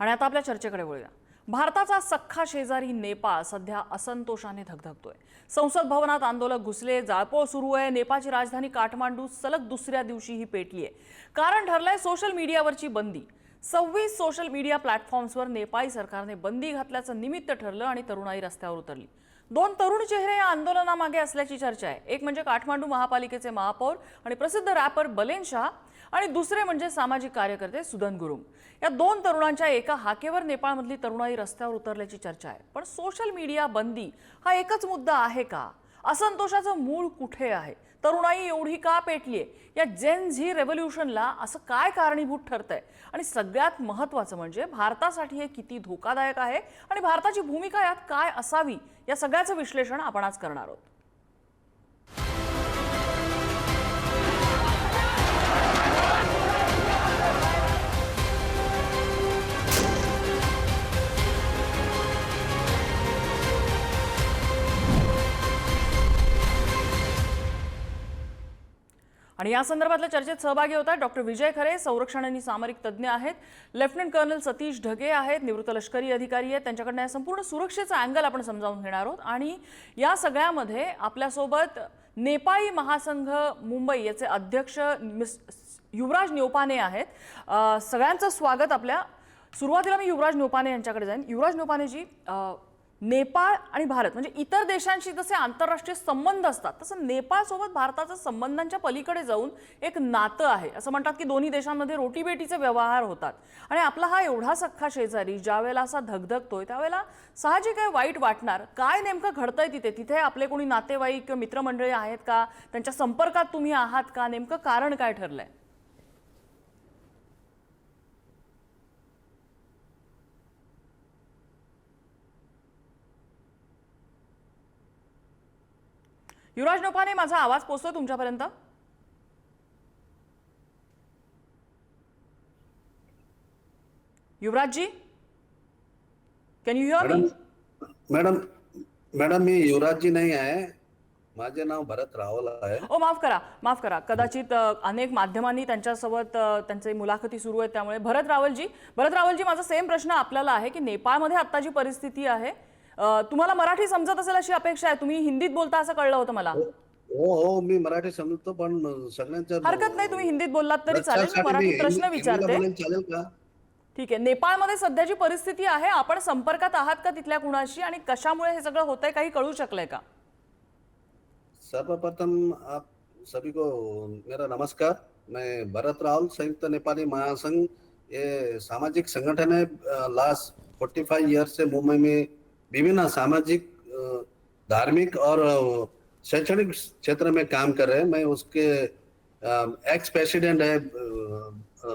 आणि आता आपल्या चर्चेकडे वळूया. भारताचा सख्खा शेजारी नेपाळ सध्या असंतोषाने धगधगतोय. संसद भवनात आंदोलक घुसले जाळपोळ सुरू आहे नेपाळची राजधानी काठमांडू सलग दुसऱ्या दिवशीही पेटली आहे कारण ठरलंय सोशल मीडियावरची बंदी. सव्वीस सोशल मीडिया प्लॅटफॉर्म्सवर नेपाळी सरकारने बंदी घातल्याचं निमित्त ठरलं आणि तरुणाई रस्त्यावर उतरली. दोन तरुण चेहरे या आंदोलनामागे असल्याची चर्चा आहे. एक म्हणजे काठमांडू महापालिकेचे महापौर आणि प्रसिद्ध रॅपर बलेन शाह आणि दुसरे म्हणजे सामाजिक कार्यकर्ते सुदन गुरुंग. या दोन तरुणांच्या एका हाकेवर नेपाळमधली तरुणाई रस्त्यावर उतरल्याची चर्चा आहे. पण सोशल मीडिया बंदी हा एकच मुद्दा आहे का? असंतोषाचं मूळ कुठे आहे? तरुणाई एवढी का पेटलीये? या जेन झी रेव्होल्युशनला असं काय कारणीभूत ठरतंय? आणि सगळ्यात महत्त्वाचं म्हणजे भारतासाठी हे किती धोकादायक आहे? आणि भारताची भूमिका यात काय असावी? या सगळ्याचं विश्लेषण आपण आज करणार आहोत. आणि या संदर्भातल्या चर्चेत सहभागी होतात डॉक्टर विजय खरे. संरक्षण आणि सामरिक तज्ज्ञ आहेत. लेफ्टनंट कर्नल सतीश ढगे आहेत. निवृत्त लष्करी अधिकारी आहेत. त्यांच्याकडनं या संपूर्ण सुरक्षेचा अँगल आपण समजावून घेणार आहोत. आणि या सगळ्यामध्ये आपल्यासोबत नेपाळी महासंघ मुंबई याचे अध्यक्ष मिस युवराज न्योपाने आहेत. सगळ्यांचं स्वागत आपल्या सुरुवातीला मी युवराज न्योपाने यांच्याकडे जाईन. युवराज न्योपानेजी नेपाळ आणि भारत म्हणजे इतर देशांशी जसे आंतरराष्ट्रीय संबंध असतात तसं नेपाळसोबत भारताचं संबंधांच्या पलीकडे जाऊन एक नातं आहे. असं म्हणतात की दोन्ही देशांमध्ये रोटीबेटीचे व्यवहार होतात. आणि आपला हा एवढा सख्खा शेजारी ज्यावेळेला असा धगधगतोय त्यावेळेला साहजिक आहे वाईट वाटणार? काय नेमकं घडतंय तिथे? तिथे आपले कोणी नातेवाईक किंवा मित्रमंडळी आहेत का? त्यांच्या संपर्कात तुम्ही आहात का? नेमकं कारण काय ठरलंय? युवराज नोपाने माझा आवाज पोचतोय तुमच्यापर्यंत? Yuvrajji? Can you hear madam me madam madam मी युवराजजी नाही आहे. माझे नाव भरत रावल आहे. ओ माफ करा माफ करा. कदाचित अनेक माध्यमांनी त्यांच्यासोबत त्यांचे मुलाखती सुरू आहेत त्यामुळे. भरत रावलजी भरत रावलजी माझा सेम प्रश्न आपल्याला आहे की नेपाळमध्ये आत्ता जी परिस्थिती आहे. तुम्हाला मराठी समजत असेल अशी अपेक्षा आहे. तुम्ही हिंदीत बोलता असं कळलं होतं मला. हो हो मी मराठी समजतो पण सगळ्यांच्या हरकत नाही तुम्ही हिंदीत बोललात तरी चालेल. मराठी प्रश्न विचारते. चालेल का? ठीक आहे. नेपाळमध्ये सध्याची परिस्थिती आहे. आपण संपर्कात आहात का तिथल्या कुणाशी? आणि कशामुळे हे सगळं होतंय काही कळू शकलंय का? सर्वप्रथम आप सभी को मेरा नमस्कार. मैं भरत रावल संयुक्त नेपाली महासंघ ये सामाजिक संगठन है लास्ट फोर्टी फाइव ईयर्स से मुंबई में विभिन्न सामाजिक धार्मिक और शैक्षणिक क्षेत्र में काम कर रहे हैं। मैं उसके एक्स प्रेसिडेंट है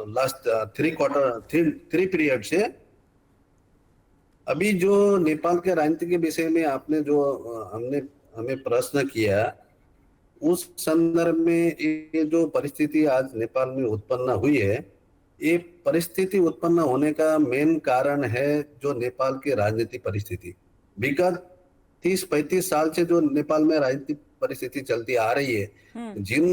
last three quarter three three period से। अभी जो नेपाल के राजनीति के विषय में आपने जो हमने, हमें प्रश्न किया, उस संदर्भ में ये जो परिस्थिति आज नेपाल में उत्पन्न हुई है, ये परिस्थिति उत्पन्न होने का मेन कारण है जो नेपाल की राजनीतिक परिस्थिति। विगत तीस पैंतीस साल से जो नेपाल में राजनीतिक परिस्थिति चलती आ रही है हम्म, जिन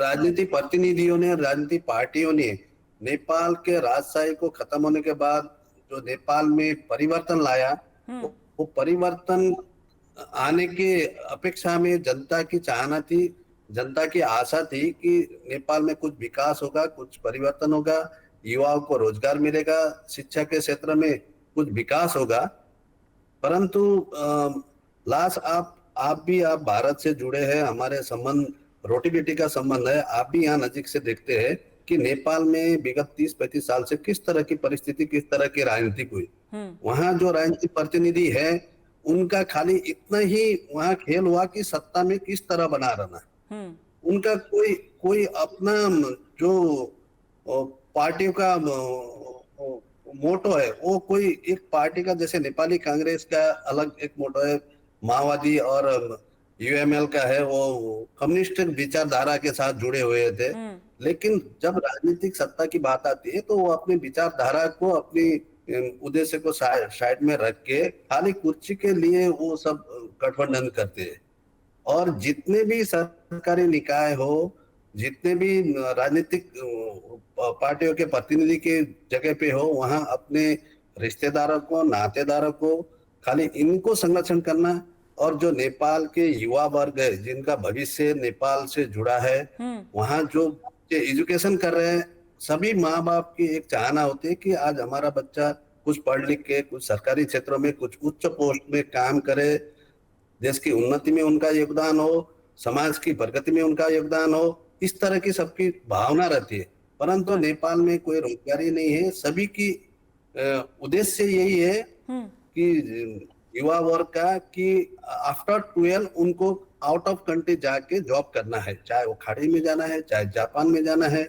राजनीतिक प्रतिनिधियों ने राजनीतिक पार्टियों ने नेपाल के राजशाही को खत्म होने के बाद जो नेपाल में परिवर्तन लाया वो वो परिवर्तन आने के अपेक्षा में जनता की चाहना थी जनता की आशा थी कि नेपाल में कुछ विकास होगा कुछ परिवर्तन होगा युवाओं को रोज़गार मिलेगा शिक्षा के क्षेत्र में कुछ विकास होगा। परंतु लास्ट आप आप भी आप भारत से जुड़े हैं हमारे संबंध रोटी बेटी का संबंध है आप भी यहाँ नजीक से देखते हैं कि नेपाल में विगत तीस पैंतीस साल से किस तरह की परिस्थिति किस तरह की राजनीतिक हुई। हम्म, वहाँ जो राजनीतिक प्रतिनिधि है उनका खाली इतना ही वहाँ खेल हुआ कि सत्ता में किस तरह बना रहना हम्म, उनका कोई कोई अपना जो पार्टियों का मोटो है। वो कोई एक पार्टी का जैसे नेपाली कांग्रेस का अलग एक मोटो है माओवादी और यूएमएल का है वो कम्युनिस्ट विचारधारा के साथ जुड़े हुए थे। हम्म, लेकिन जब राजनीतिक सत्ता की बात आती है तो वो अपनी विचारधारा को अपनी उद्देश्य को साइड में रख के खाली कुर्सी के लिए वो सब गठबंधन करते हैं। और जितने भी सरकारी निकाय हो जितने भी राजनीतिक पार्टियों के प्रतिनिधि के जगह पे हो वहाँ अपने रिश्तेदारों को नातेदारों को खाली इनको संरक्षण करना और जो नेपाल के युवा वर्ग है जिनका भविष्य नेपाल से जुड़ा है हम्म। वहाँ जो एजुकेशन कर रहे हैं सभी माँ बाप की एक चाहना होती है कि आज हमारा बच्चा कुछ पढ़ लिख के कुछ सरकारी क्षेत्रों में कुछ उच्च पोस्ट में काम करे देश की उन्नति में उनका योगदान हो समाज की प्रगति में उनका योगदान हो इस तरह की सबकी भावना रहती है। परंतु नेपाल में कोई रोजगारी नहीं है। सभी की उद्देश्य यही है हम्म। कि युवा वर्ग का कि आफ्टर ट्वेल्व उनको आउट ऑफ़ कंट्री जाके जॉब करना है। चाहे वो खाड़ी में जाना है चाहे जापान में जाना है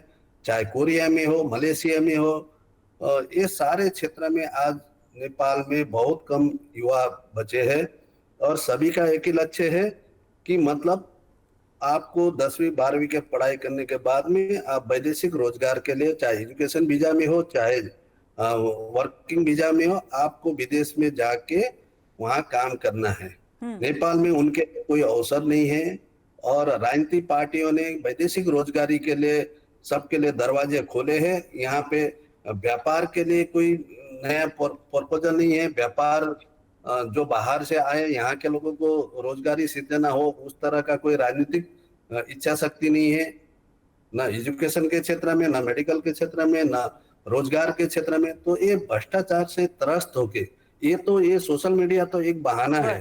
चाहे कोरिया में हो मलेशिया में हो ये सारे क्षेत्र में आज नेपाल में बहुत कम युवा बचे हैं। और सभी का एक ही लक्ष्य है कि मतलब आपको दसवीं बारहवीं के पढ़ाई करने के बाद में आप वैदेशिक रोज़गार के लिए चाहे एजुकेशन वीज़ा में हो चाहे वर्किंग वीज़ा में हो आपको विदेश में जाके वहाँ काम करना है। हम्म। नेपाल में उनके कोई अवसर नहीं है और राजनीतिक पार्टियों ने वैदेशिक रोजगारी के लिए सबके लिए दरवाजे खोले हैं। यहाँ पे व्यापार के लिए कोई नया प्रपोजल नहीं है। व्यापार जो बाहर से आए यहाँ के लोगों को रोजगारी सृजना हो उस तरह का कोई राजनीतिक इच्छा शक्ति नहीं है। ना एजुकेशन के क्षेत्र में ना मेडिकल के क्षेत्र में ना रोज़गार के क्षेत्र में तो ये भ्रष्टाचार से त्रस्त होके ये तो ये सोशल मीडिया तो एक बहाना है।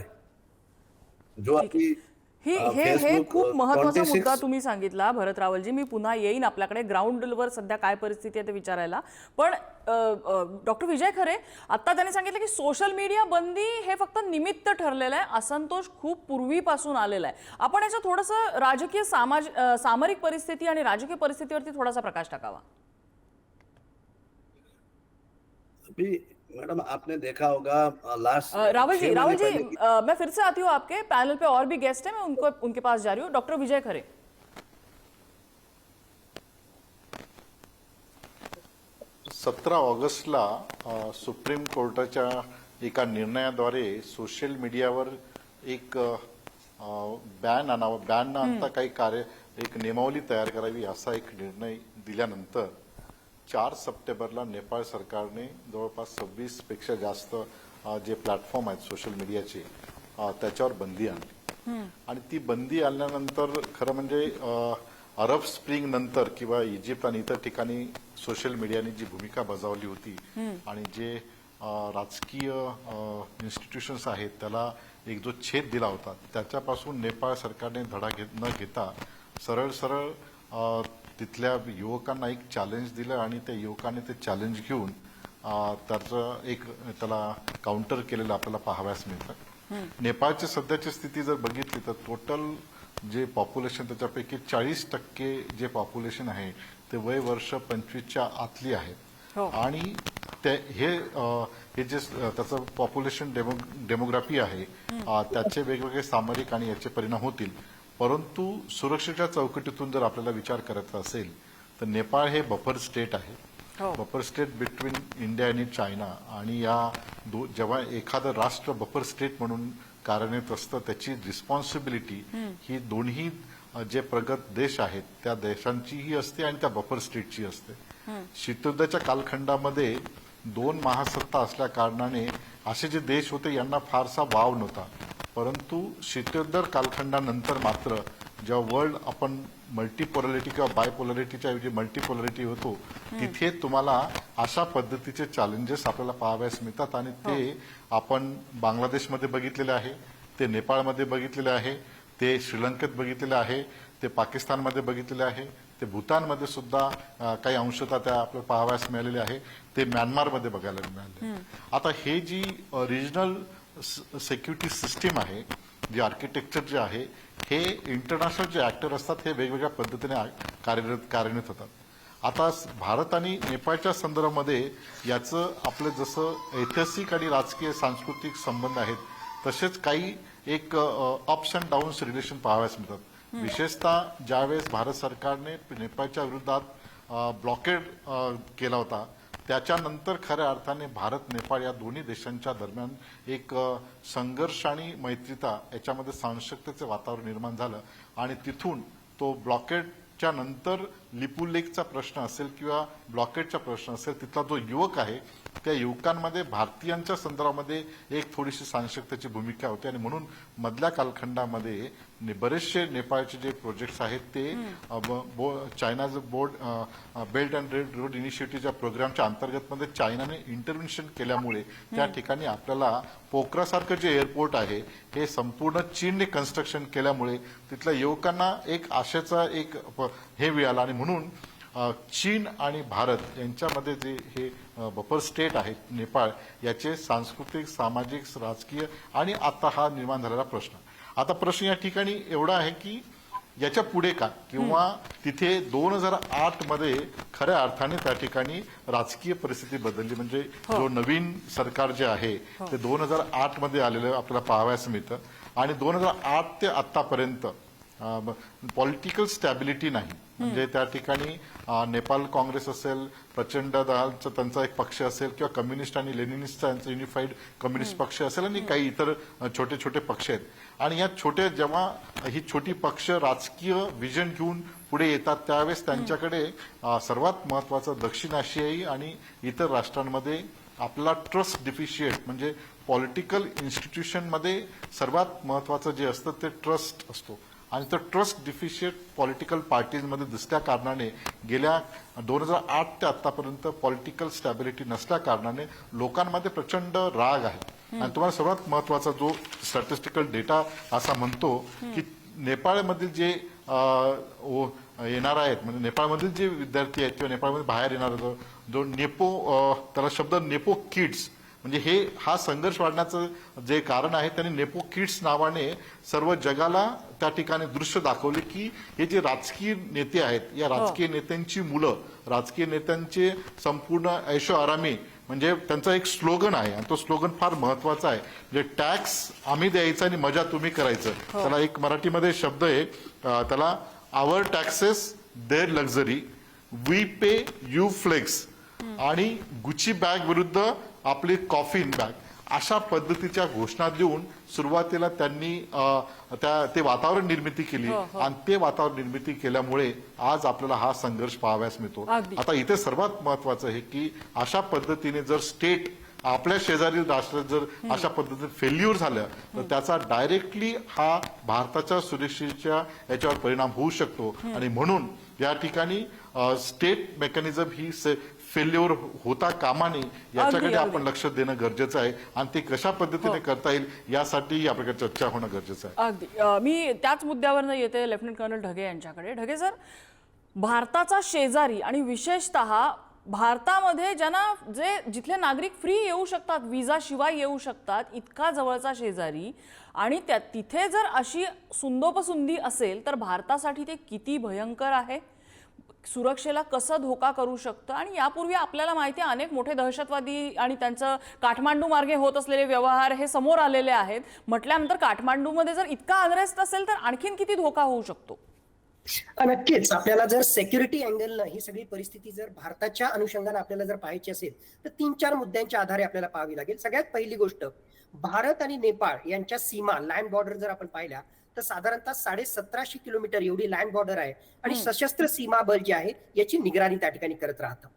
जो ठीक आहे. अभी ही हे हे खूप महत्त्वाचा 26 मुद्दा तुम्ही सांगितला भरत रावलजी मी पुन्हा येईन आपल्याकडे. ग्राउंडवर सध्या काय परिस्थिती आहे ते विचारायला. पण डॉक्टर विजय खरे आता त्यांनी सांगितलं की सोशल मीडिया बंदी हे फक्त निमित्त ठरलेलं आहे. असंतोष खूप पूर्वीपासून आलेला आहे. आपण याचं थोडंसं राजकीय सामाज सामरिक परिस्थिती आणि राजकीय परिस्थितीवरती थोडासा प्रकाश टाकावा. मैडम आपने देखा होगा लास्ट रावल जी रावल जी अ, मैं फिर से आती हूँ आपके पैनल पे और भी गेस्ट हैं मैं उनको उनके पास जा रही हूँ। डॉक्टर विजय खरे सतरा ऑगस्टला सुप्रीम कोर्टाच्या एका निर्णयाद्वारे सोशल मीडियावर एक बॅन आणावा बॅन न आणता काही कार्य एक नियमावली तयार करावी असा एक निर्णय दिल्यानंतर चार सप्टेंबरला नेपाळ सरकारने जवळपास सव्वीसपेक्षा जास्त जे प्लॅटफॉर्म आहेत सोशल मीडियाचे त्याच्यावर बंदी आणली. आणि ती बंदी आणल्यानंतर खरं म्हणजे अरब स्प्रिंग नंतर किंवा इजिप्त आणि इतर ठिकाणी सोशल मीडियाने जी भूमिका बजावली होती आणि जे राजकीय इन्स्टिट्यूशन्स आहेत त्याला एक जो छेद दिला होता त्याच्यापासून नेपाळ सरकारने धडा घेत न घेता सरळ सरळ तिथल्या युवकांना एक चॅलेंज दिलं आणि त्या युवकांनी ते चॅलेंज घेऊन त्याचं एक त्याला काउंटर केलेलं आपल्याला पाहाव्यास मिळतं. नेपाळची सध्याची स्थिती जर बघितली तर टोटल जे पॉप्युलेशन त्याच्यापैकी चाळीस टक्के जे पॉप्युलेशन आहे ते वय वर्ष पंचवीसच्या आतली आहे. हो. आणि ते हे हे जे त्याचं पॉप्युलेशन डेमो डेमोग्राफी आहे त्याचे वेगवेगळे सामरिक आणि याचे परिणाम होतील. परंतु सुरक्षेच्या चौकटीतून जर आपल्याला विचार करायचा असेल तर नेपाळ हे बफर स्टेट आहे. हो. बफर स्टेट बिटवीन इंडिया आणि चायना आणि या जेव्हा एखादं राष्ट्र बफर स्टेट म्हणून कार्यान्वित असतं त्याची रिस्पॉन्सिबिलिटी ही दोन्ही जे प्रगत देश आहेत त्या देशांचीही असते आणि त्या बफर स्टेटची असते. शीतयुद्धाच्या कालखंडामध्ये दोन महासत्ता असल्या कारणाने असे जे देश होते यांना फारसा वाव नव्हता. परंतु शीतयुद्ध कालखंडानंतर मात्र जेव्हा वर्ल्ड आपण मल्टीपोलॅरिटी किंवा बायपोलॅरिटीच्या ऐवजी मल्टीपोलॅरिटी होतो तिथे तुम्हाला अशा पद्धतीचे चॅलेंजेस आपल्याला पाहाव्यास मिळतात. आणि ते आपण बांगलादेशमध्ये बघितलेले आहे ते नेपाळमध्ये बघितलेले आहे ते श्रीलंकेत बघितलेले आहे ते पाकिस्तानमध्ये बघितलेले आहे ते भूतानमध्ये सुद्धा काही अंशता त्या आपल्याला पाहाव्यास मिळालेले आहे ते म्यानमारमध्ये बघायला मिळाले आता हे जी रिजनल सेक्युरिटी सिस्टीम आहे जे आर्किटेक्चर जे आहे हे इंटरनॅशनल जे ऍक्टर असतात हे वेगवेगळ्या पद्धतीने कार्यरत कार्यान्वित होतात. आता भारत आणि नेपाळच्या संदर्भामध्ये याचं आपलं जसं ऐतिहासिक आणि राजकीय सांस्कृतिक संबंध आहेत तसेच काही एक अप्स अँड डाऊन्स रिलेशन पाहाव्यास मिळतात. विशेषतः ज्यावेळेस भारत सरकारने नेपाळच्या विरोधात ब्लॉकेड केला होता त्याच्यानंतर खऱ्या अर्थाने भारत नेपाळ या दोन्ही देशांच्या दरम्यान एक संघर्ष आणि मैत्रीता याच्यामध्ये सांशकतेचे वातावरण निर्माण झालं. आणि तिथून तो ब्लॉकेडच्या नंतर लिपुलेखचा प्रश्न असेल किंवा ब्लॉकेडचा प्रश्न असेल तिथला जो युवक आहे त्या युवकांमध्ये भारतीयांच्या संदर्भामध्ये एक थोडीशी साशक्तीची भूमिका होती आणि म्हणून मधल्या कालखंडामध्ये बरेचसे नेपाळचे जे प्रोजेक्ट्स आहेत ते चायनाचं board belt and red road इनिशिएटिव्हच्या प्रोग्रामच्या अंतर्गत मध्ये चायनाने इंटरव्हेन्शन केल्यामुळे त्या ठिकाणी आपल्याला पोखरासारखं जे एअरपोर्ट आहे हे संपूर्ण चीनने कन्स्ट्रक्शन केल्यामुळे तिथल्या युवकांना एक आशेचा एक हे मिळाला आणि म्हणून चीन आणि भारत यांच्यामध्ये जे हे बफर स्टेट आहे नेपाळ याचे सांस्कृतिक सामाजिक राजकीय आणि आता हा निर्माण झालेला प्रश्न. आता प्रश्न या ठिकाणी एवढा आहे की याच्यापुढे का? किंवा तिथे दोन हजार आठमध्ये खऱ्या अर्थाने त्या ठिकाणी राजकीय परिस्थिती बदलली. म्हणजे जो नवीन सरकार जे आहे ते दोन हजार आठमध्ये आलेलं आपल्याला पाहावयास मिळतं. आणि दोन हजार आठ ते आतापर्यंत पॉलिटिकल स्टॅबिलिटी नाही. म्हणजे त्या ठिकाणी नेपाल काँग्रेस असेल प्रचंड दहाचा त्यांचा एक पक्ष असेल किंवा कम्युनिस्ट आणि लेनिनिस्टचा यांचा युनिफाईड कम्युनिस्ट पक्ष असेल आणि काही इतर छोटे छोटे पक्ष आहेत. आणि या छोट्या जेव्हा ही छोटी पक्ष राजकीय विजन घेऊन पुढे येतात त्यावेळेस त्यांच्याकडे सर्वात महत्वाचं दक्षिण आशियाई आणि इतर राष्ट्रांमध्ये आपला ट्रस्ट डिफिशिएट म्हणजे पॉलिटिकल इन्स्टिट्यूशनमध्ये सर्वात महत्वाचं जे असतं ते ट्रस्ट असतो. आणि तो ट्रस्ट डिफिशिएट पॉलिटिकल पार्टीजमध्ये दिसल्या कारणाने गेल्या दोन हजार आठ ते आतापर्यंत पॉलिटिकल स्टॅबिलिटी नसल्या कारणाने लोकांमध्ये प्रचंड राग आहे. आणि तुम्हाला सर्वात महत्त्वाचा जो स्टॅटिस्टिकल डेटा असा म्हणतो की नेपाळमधील जे येणार आहेत म्हणजे नेपाळमधील जे विद्यार्थी आहेत किंवा नेपाळमध्ये बाहेर येणार जो नेपो त्याला शब्द नेपो किड्स म्हणजे हे हा संघर्ष वाढण्याचं जे कारण आहे त्यांनी नेपो किड्स नावाने सर्व जगाला त्या ठिकाणी दृश्य दाखवले की हे जे राजकीय नेते आहेत या राजकीय नेत्यांची मुलं राजकीय नेत्यांचे संपूर्ण ऐशो आरामी म्हणजे त्यांचा एक स्लोगन आहे आणि तो स्लोगन फार महत्त्वाचा आहे. म्हणजे टॅक्स आम्ही द्यायचा आणि मजा तुम्ही करायचं. त्याला एक मराठीमध्ये शब्द आहे त्याला our taxes their luxury we pay you flex आणि गुची बॅग विरुद्ध आपली कॉफिन बॅग अशा पद्धतीच्या घोषणा देऊन सुरुवातीला त्यांनी त्या ते वातावरण निर्मिती केली. आणि ते वातावरण निर्मिती केल्यामुळे आज आपल्याला हा संघर्ष पाहाव्यास मिळतो. आता इथे सर्वात महत्वाचं आहे की अशा पद्धतीने जर स्टेट आपल्या शेजारील राष्ट्र जर अशा पद्धतीने फेल्युअर झालं तर त्याचा डायरेक्टली हा भारताच्या सुरक्षेच्या याच्यावर परिणाम होऊ शकतो. आणि म्हणून या ठिकाणी स्टेट मेकॅनिझम ही फेल्युअर होता कामा नये याच्याकडे. आपण लक्ष देणं गरजेचं आहे आणि ते कशा पद्धतीने करता येईल यासाठी या प्रकारची चर्चा होणं गरजेचं आहे. अगदी. मी त्याच मुद्द्यावरनं येते लेफ्टनंट कर्नल ढगे यांच्याकडे. ढगे सर भारताचा शेजारी आणि विशेषतः भारतामध्ये ज्यांना जे जिथले नागरिक फ्री येऊ शकतात विजा शिवाय येऊ शकतात इतका जवळचा शेजारी आणि त्या तिथे जर अशी सुंदोपसुंदी असेल तर भारतासाठी ते किती भयंकर आहे? सुरक्षेला कसं धोका करू शकतं? आणि यापूर्वी आपल्याला माहिती आहे अनेक मोठे दहशतवादी आणि त्यांचं काठमांडू मार्गे होत असलेले व्यवहार हे समोर आलेले आहेत. म्हटल्यानंतर काठमांडूमध्ये जर इतका अनरेस्ट असेल तर आणखीन किती धोका होऊ शकतो? नक्कीच. आपल्याला जर सेक्युरिटी अँगलनं ही सगळी परिस्थिती जर भारताच्या अनुषंगाने आपल्याला जर पाहायची असेल तर तीन चार मुद्द्यांच्या आधारे आपल्याला पाहावी लागेल. सगळ्यात पहिली गोष्ट भारत आणि नेपाळ यांच्या सीमा लँड बॉर्डर जर आपण पाहिल्या तर साधारणतः साडे सतराशे किलोमीटर एवढी लँड बॉर्डर आहे. आणि सशस्त्र सीमा बल जे आहे याची निगराणी त्या ठिकाणी करत राहतं.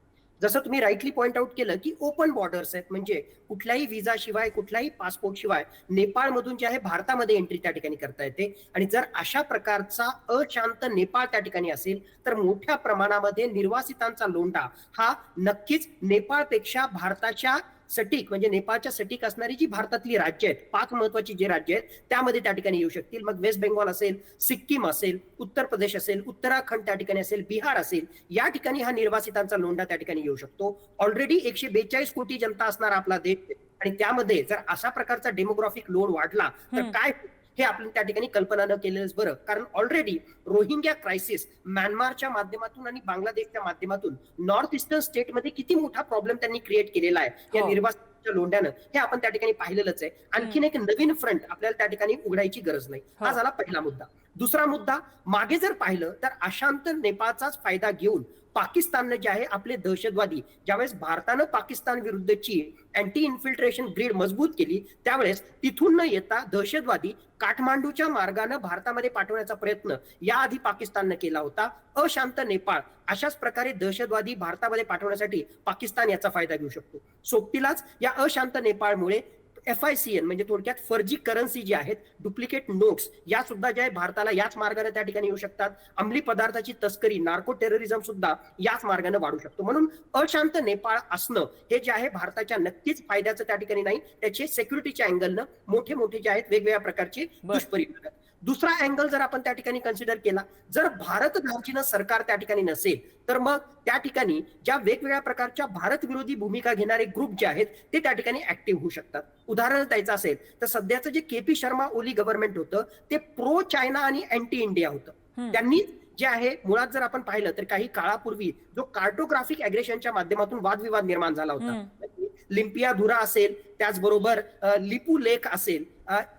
जसं तुम्ही राईटली पॉइंट आउट केलं की ओपन बॉर्डर्स आहेत म्हणजे कुठल्याही विजा शिवाय कुठल्याही पासपोर्ट शिवाय नेपाळमधून जे आहे भारतामध्ये एंट्री त्या ठिकाणी करता येते. आणि जर अशा प्रकारचा अशांत नेपाळ त्या ठिकाणी असेल तर मोठ्या प्रमाणामध्ये निर्वासितांचा लोंढा हा नक्कीच नेपाळपेक्षा भारताच्या सटीक म्हणजे नेपाळच्या सटीक असणारी जी भारतातली राज्य आहेत पाच महत्वाची जे राज्य आहेत त्यामध्ये त्या ठिकाणी येऊ शकतील. मग वेस्ट बेंगॉल असेल सिक्कीम असेल उत्तर प्रदेश असेल उत्तराखंड त्या ठिकाणी असेल बिहार असेल या ठिकाणी हा निर्वासितांचा लोंढा त्या ठिकाणी येऊ शकतो. ऑलरेडी एकशे बेचाळीस कोटी जनता असणारा आपला देश. आणि त्यामध्ये जर अशा प्रकारचा डेमोग्राफिक लोड वाढला तर काय हे आपण त्या ठिकाणी कल्पना न केलेलंच बरं. कारण ऑलरेडी रोहिंग्या क्रायसिस म्यानमारच्या माध्यमातून आणि बांगलादेशच्या माध्यमातून नॉर्थ ईस्टर्न स्टेटमध्ये किती मोठा प्रॉब्लेम त्यांनी क्रिएट केलेला आहे. या हो. निर्वासितांच्या लोंढ्यानं. हे आपण त्या ठिकाणी पाहिलेलंच आहे. आणखीन एक नवीन फ्रंट आपल्याला त्या ठिकाणी उघडायची गरज नाही. हा. हो. झाला पहिला मुद्दा. दुसरा मुद्दा मागे जर पाहिलं तर अशांत नेपाळचाच फायदा घेऊन पाकिस्ताननं जे आहे आपले दहशतवादी ज्यावेळेस भारतानं पाकिस्तान विरुद्धची अँटी इन्फिल्ट्रेशन ग्रीड मजबूत केली त्यावेळेस तिथून न येता दहशतवादी काठमांडूच्या मार्गाने भारतामध्ये पाठवण्याचा प्रयत्न याआधी पाकिस्ताननं केला होता. अशांत नेपाळ अशाच प्रकारे दहशतवादी भारतामध्ये पाठवण्यासाठी पाकिस्तान याचा फायदा घेऊ शकतो. सोबतीलाच या अशांत नेपाळमुळे एफ आय सी एन म्हणजे थोडक्यात फर्जी करन्सी जी आहेत डुप्लिकेट नोट्स या सुद्धा ज्या भारताला याच मार्गाने त्या ठिकाणी येऊ शकतात. अंमली पदार्थाची तस्करी नार्को टेररिझम सुद्धा याच मार्गाने वाढू शकतो. म्हणून अशांत नेपाळ असणं हे जे आहे भारताच्या नक्कीच फायद्याचं त्या ठिकाणी नाही. त्याचे सेक्युरिटीच्या अँगलनं मोठे मोठे जे आहेत वेगवेगळ्या प्रकारचे. दुष्परिणाम. दुसरा अँगल जर आपण त्या ठिकाणी कन्सिडर केला जर भारत धार्जिनं सरकार त्या ठिकाणी नसेल तर मग त्या ठिकाणी ज्या वेगवेगळ्या प्रकारच्या भारत विरोधी भूमिका घेणारे ग्रुप जे आहेत ते त्या ठिकाणी ऍक्टिव्ह होऊ शकतात उदाहरण द्यायचं असेल तर सध्याचं जे K P Sharma Oli government होतं ते प्रो चायना आणि अँटी इंडिया होतं. त्यांनी जे आहे मुळात जर आपण पाहिलं तर काही काळापूर्वी जो कार्टोग्राफिक अग्रेशनच्या माध्यमातून वादविवाद निर्माण झाला होता हम्म. लिम्पिया धुरा असेल त्याचबरोबर लिपू लेक असेल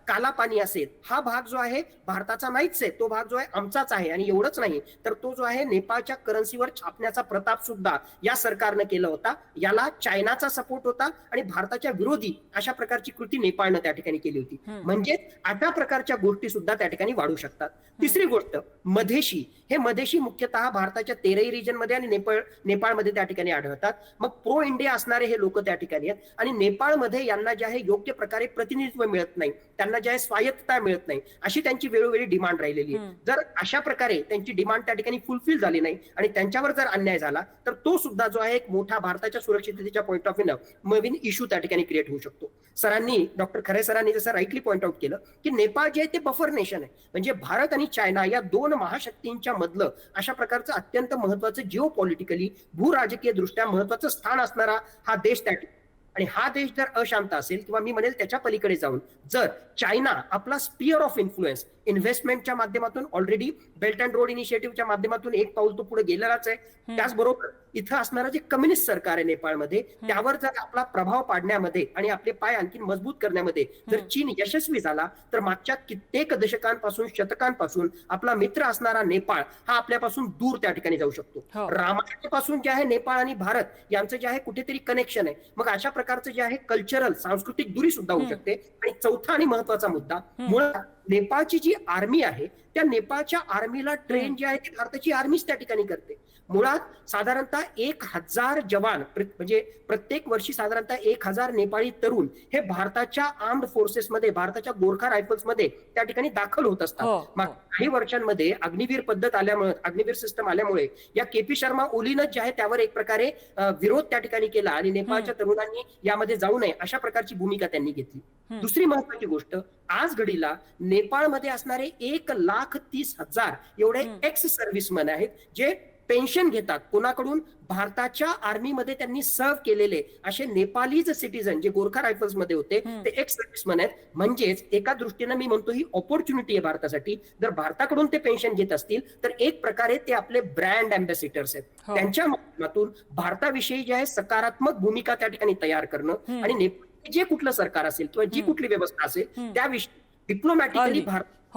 अ, कालापानी असेल. हा भाग जो आहे भारताचा नाहीच आहे. तो भाग जो आहे आमचाच आहे आणि एवढंच नाही. तर तो जो आहे नेपाळच्या करन्सीवर छापण्याचा प्रताप सुद्धा या सरकारनं केला होता. याला चायनाचा सपोर्ट होता आणि भारताच्या विरोधी अशा प्रकारची कृती नेपाळनं त्या ठिकाणी केली होती. म्हणजे अशा प्रकारच्या गोष्टी सुद्धा त्या ठिकाणी वाढू शकतात. तिसरी गोष्ट मधेशी. हे मधेशी मुख्यतः भारताच्या तेराई रिजनमध्ये आणि नेपाळ नेपाळमध्ये त्या ठिकाणी आढळतात. मग प्रो इंडिया असणारे हे लोक त्या ठिकाणी आहेत. आणि नेपाळमध्ये यांना जे आहे योग्य प्रकारे प्रतिनिधित्व मिळत नाही. त्यांना जे आहे स्वायत्तता मिळत नाही अशी त्यांची वेळोवेळी डिमांड राहिलेली आहे. जर अशा प्रकारे त्यांची डिमांड त्या ठिकाणी फुलफिल झाली नाही आणि त्यांच्यावर जर अन्याय झाला तर तो सुद्धा जो आहे एक मोठा भारताच्या सुरक्षिततेच्या पॉईंट ऑफ व्ह्यू नवीन इश्यू त्या ठिकाणी क्रिएट होऊ शकतो. सरांनी डॉक्टर खरे सरांनी जसं राईटली पॉईंट आउट केलं की नेपाळ जे आहे ते बफर नेशन आहे. म्हणजे भारत आणि चायना या दोन महाशक्तींच्या मधलं अशा प्रकारचं अत्यंत महत्वाचं जिओ पॉलिटिकली भूराजकीय दृष्ट्या महत्वाचं स्थान असणारा हा देश त्या ठिकाणी आणि हा देश जर अशांत असेल किंवा मी म्हणेल त्याच्या पलीकडे जाऊन जर चायना आपला स्पिअर ऑफ इन्फ्लुएन्स इन्व्हेस्टमेंटच्या माध्यमातून ऑलरेडी बेल्ट अँड रोड इनिशिएटिव्हच्या माध्यमातून एक पाऊल तो पुढे गेलेलाच आहे. त्याचबरोबर इथं असणारं जे कम्युनिस्ट सरकार आहे नेपाळमध्ये त्यावर जर आपला प्रभाव पाडण्यामध्ये आणि आपले पाय आणखी मजबूत करण्यामध्ये जर चीन यशस्वी झाला तर मागच्या कित्येक दशकांपासून शतकांपासून आपला मित्र असणारा नेपाळ हा आपल्यापासून दूर त्या ठिकाणी जाऊ हो. शकतो रामायणापासून जे आहे नेपाळ आणि भारत यांचं जे आहे कुठेतरी कनेक्शन आहे. मग अशा प्रकारचं जे आहे कल्चरल सांस्कृतिक दुरी सुद्धा होऊ शकते. आणि चौथा आणि महत्त्वाचा मुद्दा मुळात नेपाळची जी आर्मी आहे त्या नेपाळच्या आर्मीला ट्रेन जी आहे ती भारताची आर्मीच त्या ठिकाणी करते. मुळात साधारणतः एक हजार जवान म्हणजे प्रत्येक वर्षी साधारणतः एक हजार नेपाळी तरुण हे भारताच्या आर्म्ड फोर्सेसमध्ये भारताच्या गोरखा रायफल्समध्ये त्या ठिकाणी दाखल होत हो, असतात हो. मागच्या काही वर्षांमध्ये अग्निवीर पद्धत आल्यामुळे अग्निवीर सिस्टम आल्यामुळे या केपी शर्मा ओलीनं जे आहे त्यावर एक प्रकारे विरोध त्या ठिकाणी केला आणि नेपाळच्या तरुणांनी यामध्ये जाऊ नये अशा प्रकारची भूमिका त्यांनी घेतली. दुसरी महत्वाची गोष्ट आज घडीला नेपाळमध्ये असणारे एक लाख तीस हजार एवढे. एक्स सर्व्हिसमॅन आहेत जे पेन्शन घेतात कोणाकडून भारताच्या आर्मीमध्ये त्यांनी सर्व्ह केलेले असे नेपालीज सिटीजन जे गोरखा रायफल्समध्ये होते. ते एक्स सर्व्हिसमॅन आहेत म्हणजेच एका दृष्टीनं मी म्हणतो ही ऑपॉर्च्युनिटी आहे भारतासाठी जर भारताकडून ते पेन्शन घेत असतील तर एक प्रकारे ते आपले ब्रँड अँबॅसिडर्स आहेत हो. त्यांच्या माध्यमातून भारताविषयी जे आहे सकारात्मक भूमिका त्या ठिकाणी तयार करणं. आणि नेपाळ जे कुठलं सरकार असेल किंवा जी. कुठली व्यवस्था असेल. त्याविषयी डिप्लोमॅटिकली. भारत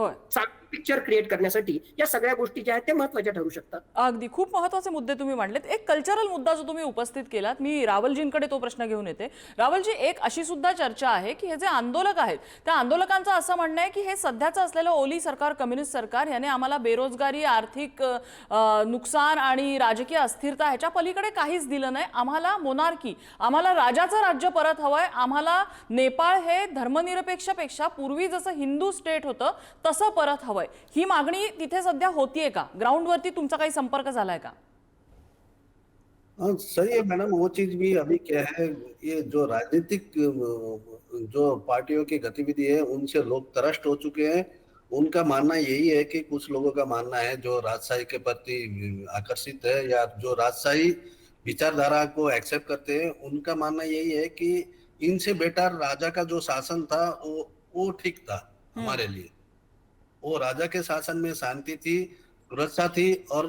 पिक्चर क्रिएट करण्यासाठी या सगळ्या गोष्टी ज्या आहेत त्या महत्त्वाच्या ठरू शकतात. अगदी खूप महत्त्वाचे मुद्दे तुम्ही मांडलेत. एक कल्चरल मुद्दा जो तुम्ही उपस्थित केलात मी रावलजींकडे तो प्रश्न घेऊन येते. रावलजी एक अशी सुद्धा चर्चा आहे की हे जे आंदोलक आहेत त्या आंदोलकांचं असं म्हणणं आहे की हे सध्याचं असलेलं ओली सरकार कम्युनिस्ट सरकार याने आम्हाला बेरोजगारी आर्थिक नुकसान आणि राजकीय अस्थिरता ह्याच्या पलीकडे काहीच दिलं नाही. आम्हाला मोनार्की आम्हाला राजाचं राज्य परत हवंय. आम्हाला नेपाळ हे धर्मनिरपेक्षपेक्षा पूर्वी जसं हिंदू स्टेट होतं तसं परत हवं हवंय. ही मागणी तिथे सध्या होतीये का? ग्राउंडवरती तुमचा काही संपर्क झालाय का? हाँ सही है मैडम. वो चीज़ भी अभी क्या है ये जो राजनीतिक जो पार्टियों की गतिविधि है उनसे लोग त्रस्त हो चुके हैं। उनका मानना यही है कि कुछ लोगों का मानना है जो राजशाही के प्रति आकर्षित है या जो राजशाही विचारधारा को एक्सेप्ट करते हैं उनका मानना यही है कि इनसे बेटर राजा का जो शासन था वो वो ठीक था हमारे लिए। वो राजा के शासन में शांति थी सुरक्षा थी और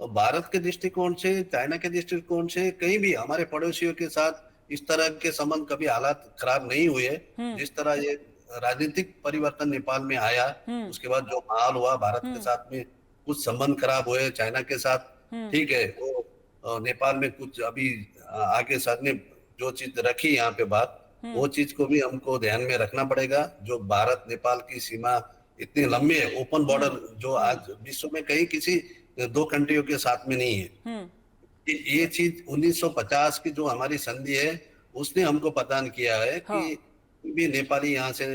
भारत के दृष्टिकोण से चाइना के दृष्टिकोण से कहीं भी हमारे पड़ोसियों के साथ इस तरह के संबंध कभी हालात खराब नहीं हुए हम्म। जिस तरह ये राजनीतिक परिवर्तन नेपाल में आया हम्म। उसके बाद जो माहौल हुआ भारत हम्म। के साथ में कुछ संबंध खराब हुए चाइना के साथ हम्म। ठीक है वो नेपाल में कुछ अभी आगे साथ ने जो चीज़ रखी यहाँ पे बात वो चीज़ को भी हमको ध्यान में रखना पड़ेगा जो भारत नेपाल की सीमा इतनी लंबी है ओपन बॉर्डर जो आज विश्व में कहीं किसी दो कंट्रियों के साथ में नहीं है। ये चीज 1950 की जो हमारी संधि है उसने हमको प्रदान किया है. कि भी नेपाली यहाँ से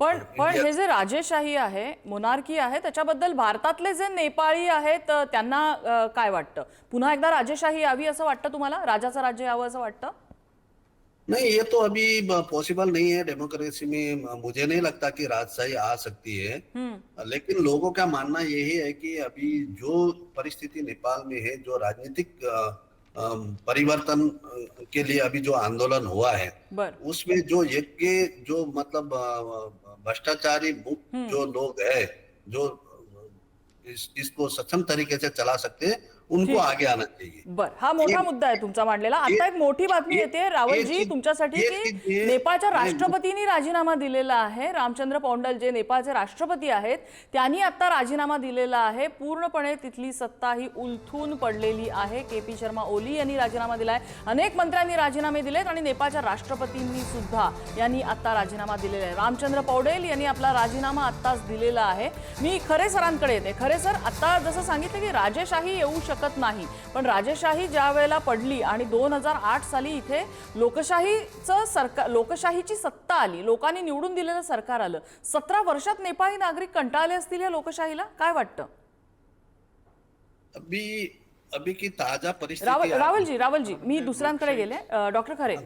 पण पण हे जे राजेशाही आहे मोनार्की आहे त्याच्याबद्दल भारतातले जे नेपाळी आहेत त्यांना काय वाटतं? पुन्हा एकदा राजेशाही यावी असं वाटतं तुम्हाला? राजाचं राज्य यावं असं वाटतं? नहीं ये तो अभी पॉसिबल नहीं है डेमोक्रेसी में। मुझे नहीं लगता कि राजशाही आ सकती है। हम्म, लेकिन लोगों का मानना यही है कि अभी जो परिस्थिति नेपाल में है जो राजनीतिक परिवर्तन के लिए अभी जो आंदोलन हुआ है उसमें जो के जो मतलब भ्रष्टाचारी मुक्त जो लोग है जो इस, इसको सक्षम तरीके से चला सकते हैं उनको. आगे आना चाहिए बर हा मोठा मुद्दा आहे तुमचा मांडलेला. आता एक- मोठी बातमी येते रावलजी तुमच्यासाठी की नेपाळच्या राष्ट्रपतींनी राजीनामा दिलेला आहे. रामचंद्र पौंडल जे नेपाळचे राष्ट्रपती आहेत त्यांनी आता राजीनामा दिलेला आहे. पूर्णपणे तिथली सत्ता ही उलथून पडलेली आहे. के पी शर्मा ओली यांनी राजीनामा दिलाय. अनेक मंत्र्यांनी राजीनामे दिलेत आणि नेपाळच्या राष्ट्रपतींनी सुद्धा यांनी आता राजीनामा दिलेला आहे. रामचंद्र पौडेल यांनी आपला राजीनामा आत्ताच दिलेला आहे. मी खरे सरांकडे येते. खरे सर आता जसं सांगितलं की राजेशाही येऊ शकत. नाही. पण राजेशाही ज्या वेळेला पडली आणि दोन हजार आठ साली इथे लोकशाहीचं सरकार लोकशाहीची सत्ता आली लोकांनी निवडून दिलेलं सरकार आलं सतरा वर्षात नेपाळी नागरिक कंटाळले असतील या लोकशाहीला? काय वाटतं? अभी अभी की ताजा परिस्थिति रावल रावलजी रावलजी मी दुसऱ्यांकडे गेले. डॉक्टर खरे.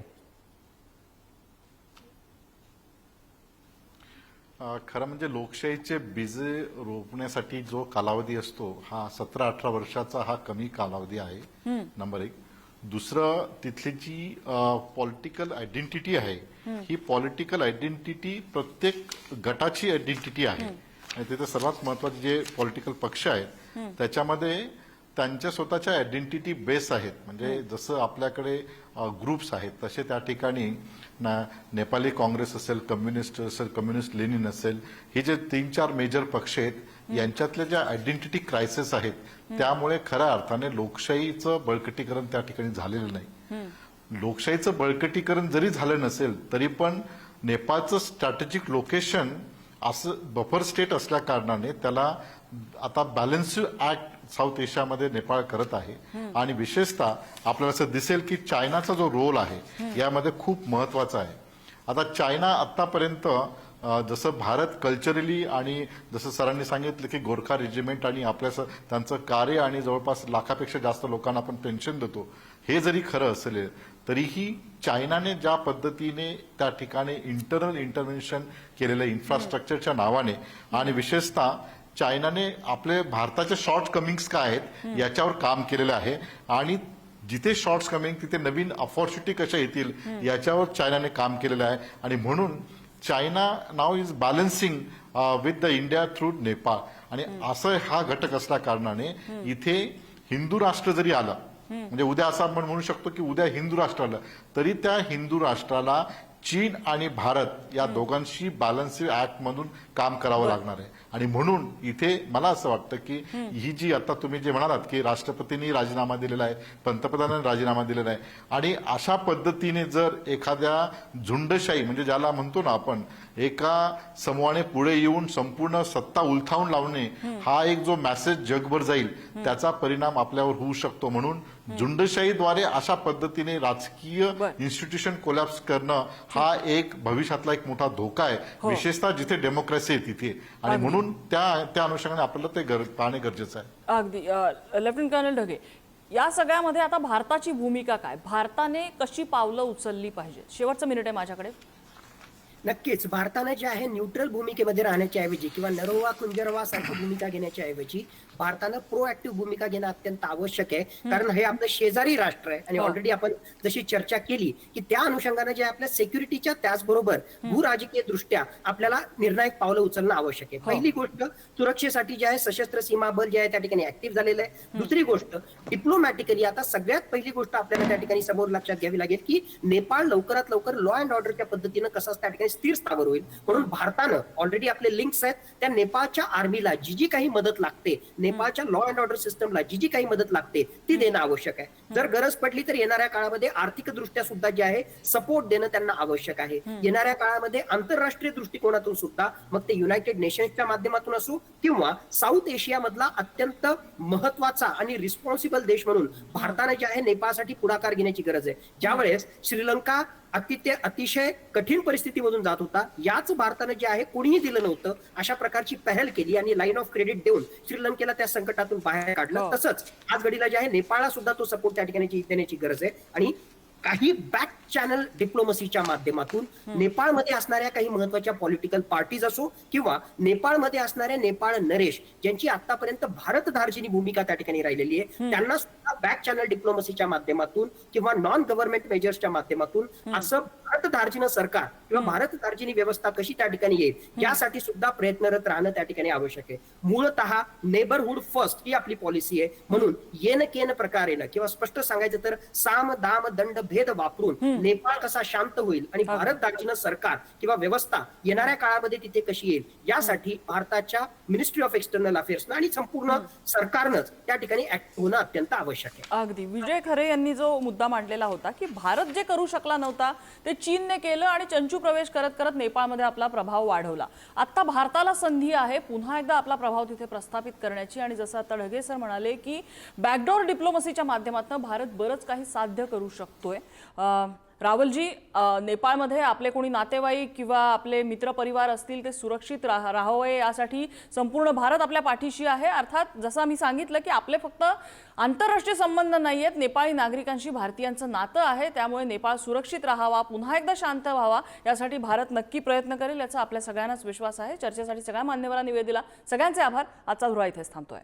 खरं म्हणजे लोकशाहीचे बीज रोपण्यासाठी जो कालावधी असतो हा सतरा अठरा वर्षाचा हा कमी कालावधी आहे नंबर एक. दुसरं तिथली जी पॉलिटिकल आयडेंटिटी आहे ही पॉलिटिकल आयडेंटिटी प्रत्येक गटाची आयडेंटिटी आहे. आणि तिथे सर्वात महत्त्वाचे जे पॉलिटिकल पक्ष आहेत त्याच्यामध्ये त्यांच्या स्वतःच्या आयडेंटिटी बेस आहेत. म्हणजे जसं आपल्याकडे ग्रुप्स आहेत तसे त्या ठिकाणी ना नेपाली काँग्रेस असेल कम्युनिस्ट असेल कम्युनिस्ट लेनिन असेल हे जे तीन चार मेजर पक्ष आहेत यांच्यातले ज्या आयडेंटिटी क्रायसिस आहेत त्यामुळे खऱ्या अर्थाने लोकशाहीचं बळकटीकरण त्या ठिकाणी झालेलं नाही. लोकशाहीचं बळकटीकरण जरी झालं नसेल तरी पण नेपाळचं स्ट्रॅटेजिक लोकेशन असं बफर स्टेट असल्या कारणाने त्याला आता बॅलन्स ऍक्ट साऊथ एशियामध्ये नेपाळ करत आहे. आणि विशेषतः आपल्याला असं दिसेल की चायनाचा जो रोल आहे यामध्ये खूप महत्त्वाचा आहे. आता चायना आतापर्यंत जसं भारत कल्चरली आणि जसं सरांनी सांगितलं की गोरखा रेजिमेंट आणि आपल्या त्यांचं कार्य आणि जवळपास लाखापेक्षा जास्त लोकांना आपण पेन्शन देतो. हे जरी खरं असेल तरीही चायनाने ज्या पद्धतीने त्या ठिकाणी इंटरनल इंटरव्हेन्शन केलेलं इन्फ्रास्ट्रक्चरच्या नावाने आणि विशेषतः चायनाने आपले भारताचे शॉर्ट कमिंग्स काय आहेत याच्यावर काम केलेलं आहे. आणि जिथे शॉर्ट्स कमिंग तिथे नवीन ऑपॉर्च्युनिटी कशा येतील याच्यावर चायनाने काम केलेलं आहे. आणि म्हणून China now is balancing with the India through Nepal आणि असं हा घटक असल्या कारणाने इथे हिंदू राष्ट्र जरी आलं म्हणजे उद्या असं आपण म्हणू शकतो की उद्या हिंदू राष्ट्र आलं तरी त्या हिंदू राष्ट्राला चीन आणि भारत या दोघांशी बॅलन्स ऍक्ट मधून काम करावं लागणार आहे. आणि म्हणून इथे मला असं वाटतं की ही जी आता तुम्ही जे म्हणालात की राष्ट्रपतींनी राजीनामा दिलेला आहे पंतप्रधानांनी राजीनामा दिलेला आहे आणि अशा पद्धतीने जर एखाद्या झुंडशाही म्हणजे ज्याला म्हणतो ना आपण एका समूहाने पुढे येऊन संपूर्ण सत्ता उलथावून लावणे हा एक जो मेसेज जगभर जाईल त्याचा परिणाम आपल्यावर होऊ शकतो म्हणून झुंडशाहीद्वारे अशा पद्धतीने राजकीय. इन्स्टिट्यूशन कोलॅप्स करणं हा एक भविष्यातला एक मोठा धोका आहे. हो. विशेषतः जिथे डेमोक्रेसी आहे तिथे. आणि. म्हणून त्या त्या अनुषंगाने आपल्याला ते पाहणे गरजेचं आहे. अगदी. लेफ्टनंट कर्नल ढगे या सगळ्यामध्ये आता भारताची भूमिका काय? भारताने कशी पावलं उचलली पाहिजेत? शेवटचं मिनिट आहे माझ्याकडे. नक्कीच. भारतानं जे आहे न्यूट्रल भूमिकेमध्ये राहण्याच्या ऐवजी किंवा नरोवा कुंजरवा सारखी भूमिका घेण्याच्या ऐवजी भारतानं प्रोएक्टिव्ह भूमिका घेणं अत्यंत आवश्यक आहे. कारण हे आपलं शेजारी राष्ट्र आहे आणि हो. ऑलरेडी आपण जशी चर्चा केली की त्या अनुषंगाने जे आपल्या सिक्युरिटीच्या त्याचबरोबर भूराजकीय दृष्ट्या आपल्याला निर्णायक पावलं उचलणं आवश्यक आहे. हो. पहिली गोष्ट सुरक्षेसाठी जे आहे सशस्त्र सीमा बल जे आहे त्या ठिकाणी ऍक्टिव्ह झालेलं आहे. दुसरी गोष्ट डिप्लोमॅटिकली आता सगळ्यात पहिली गोष्ट आपल्याला त्या ठिकाणी समोर लक्षात घ्यावी लागेल की नेपाळ लवकरात लवकर लॉ अँड ऑर्डरच्या पद्धतीनं कसा त्या ठिकाणी स्थिर स्थावर होईल. म्हणून भारतानं ऑलरेडी आपले लिंक्स आहेत. त्या नेपाळच्या आर्मीला जी जी काही मदत लागते नेपाळच्या लॉ अँड ऑर्डर सिस्टमला जी जी काही मदत लागते ती देणं आवश्यक आहे. जर गरज पडली तर येणाऱ्या काळामध्ये आर्थिक दृष्ट्या सुद्धा जे आहे सपोर्ट देणं त्यांना आवश्यक आहे. येणाऱ्या काळामध्ये आंतरराष्ट्रीय दृष्टिकोनातून सुद्धा मग ते युनायटेड नेशन्सच्या माध्यमातून असो किंवा साऊथ एशिया मधला अत्यंत महत्त्वाचा आणि रिस्पॉन्सिबल देश म्हणून भारताने जे आहे नेपाळसाठी पुढाकार घेण्याची गरज आहे. ज्यावेळेस श्रीलंका अतिशय कठीण परिस्थितीमधून जात होता. याच भारतानं जे आहे कोणीही दिलं नव्हतं. अशा प्रकारची पहल केली आणि लाईन ऑफ क्रेडिट देऊन श्रीलंकेला त्या संकटातून बाहेर हो. काढलं तसंच आज घडीला जे आहे नेपाळला सुद्धा तो सपोर्ट त्या ठिकाणी देण्याची गरज आहे. आणि काही बॅक चॅनल डिप्लोमसीच्या माध्यमातून नेपाळमध्ये असणाऱ्या काही महत्त्वाच्या पॉलिटिकल पार्टीज असो किंवा नेपाळमध्ये असणाऱ्या नेपाळ नरेश ज्यांची आतापर्यंत भारत धार्जिनी भूमिका त्या ठिकाणी राहिलेली आहे त्यांना सुद्धा बॅक चॅनल डिप्लोमसीच्या माध्यमातून किंवा नॉन गव्हर्नमेंट मेजर्सच्या माध्यमातून असं भारत धार्जिन सरकार किंवा भारत धार्जिनी व्यवस्था कशी त्या ठिकाणी येईल यासाठी सुद्धा प्रयत्नरत राहणं त्या ठिकाणी आवश्यक आहे. मूळतः नेबरहुड फर्स्ट ही आपली पॉलिसी आहे. म्हणून येन केन प्रकारेनं किंवा स्पष्ट सांगायचं तर साम दाम दंड भेद वापरून नेपाळ कसा शांत होईल आणि भारत दार्जिन सरकार किंवा व्यवस्था येणाऱ्या काळामध्ये तिथे कशी येईल यासाठी भारताच्या मिनिस्ट्री ऑफ एक्सटर्नल अफेअर्सनं आणि संपूर्ण सरकारनंच त्या ठिकाणी ऍक्ट होणं अत्यंत आवश्यक आहे. अगदी. विजय खरे यांनी जो मुद्दा मांडलेला होता की भारत जे करू शकला नव्हता ते चीनने केलं आणि चंचू प्रवेश करत करत नेपाळमध्ये आपला प्रभाव वाढवला. आता भारताला संधी आहे पुन्हा एकदा आपला प्रभाव तिथे प्रस्थापित करण्याची आणि जसं आता ढगे सर म्हणाले की बॅकडोर डिप्लोमसीच्या माध्यमातून भारत बरंच काही साध्य करू शकतोय. रावलजी नेपाळमध्ये आपले कोणी नातेवाईक किंवा आपले मित्रपरिवार असतील ते सुरक्षित राह राहावे यासाठी संपूर्ण भारत आपल्या पाठीशी आहे. अर्थात जसं मी सांगितलं की आपले फक्त आंतरराष्ट्रीय संबंध नाही आहेत नेपाळी नागरिकांशी भारतीयांचं नातं आहे त्यामुळे नेपाळ सुरक्षित राहावा पुन्हा एकदा शांत व्हावा यासाठी भारत नक्की प्रयत्न करेल याचा आपल्या सगळ्यांनाच विश्वास आहे. चर्चेसाठी सगळ्या मान्यवरांनी वेळ दिला. सगळ्यांचे आभार. आजचा धुरा इथेच थांबतोय.